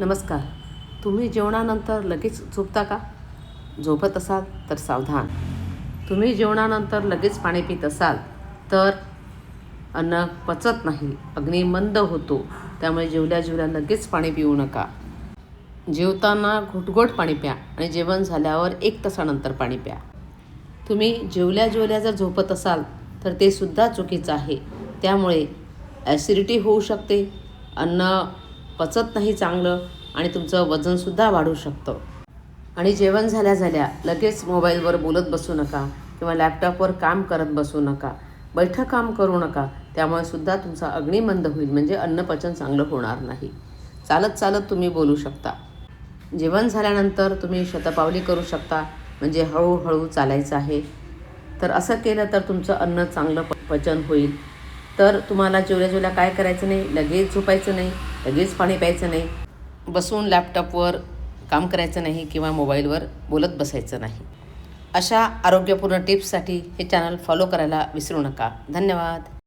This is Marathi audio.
नमस्कार. तुम्ही जेवणानंतर लगेच झोपता का? झोपत असाल तर सावधान. तुम्ही जेवणानंतर लगेच पाणी पित असाल तर अन्न पचत नाही अग्नी मंद होतो त्यामुळे जेवल्या जेवल्या लगेच पाणी पिऊ नका. जेवताना घोटघोट पाणी प्या आणि जेवण झाल्यावर एक तासानंतर पाणी प्या. तुम्ही जेवल्या जेवल्या जर झोपत असाल तर ते सुद्धा चुकीचं आहे. त्यामुळे ॲसिडिटी होऊ शकते अन्न पचत नाही चांगलं आणि तुमचं वजनसुद्धा वाढू शकतं. आणि जेवण झाल्या झाल्या लगेच मोबाईलवर बोलत बसू नका किंवा लॅपटॉपवर काम करत बसू नका. बैठं काम करू नका. त्यामुळे सुद्धा तुमचा अग्निमंद होईल. म्हणजे अन्नपचन चांगलं होणार नाही. चालत चालत तुम्ही बोलू शकता. जेवण झाल्यानंतर तुम्ही शतपावली करू शकता. म्हणजे हळूहळू चालायचं आहे. तर असं केलं तर तुमचं अन्न चांगलं प पचन होईल. तर तुम्हाला जेवल्या जेवल्या काय करायचं नाही लगेच झोपायचं नाही लगेच पाणी प्यायचं नाही बसून लॅपटॉपवर काम करायचं नाही किंवा मोबाईलवर बोलत बसायचं नाही. अशा आरोग्यपूर्ण टिप्ससाठी हे चॅनल फॉलो करायला विसरू नका. धन्यवाद.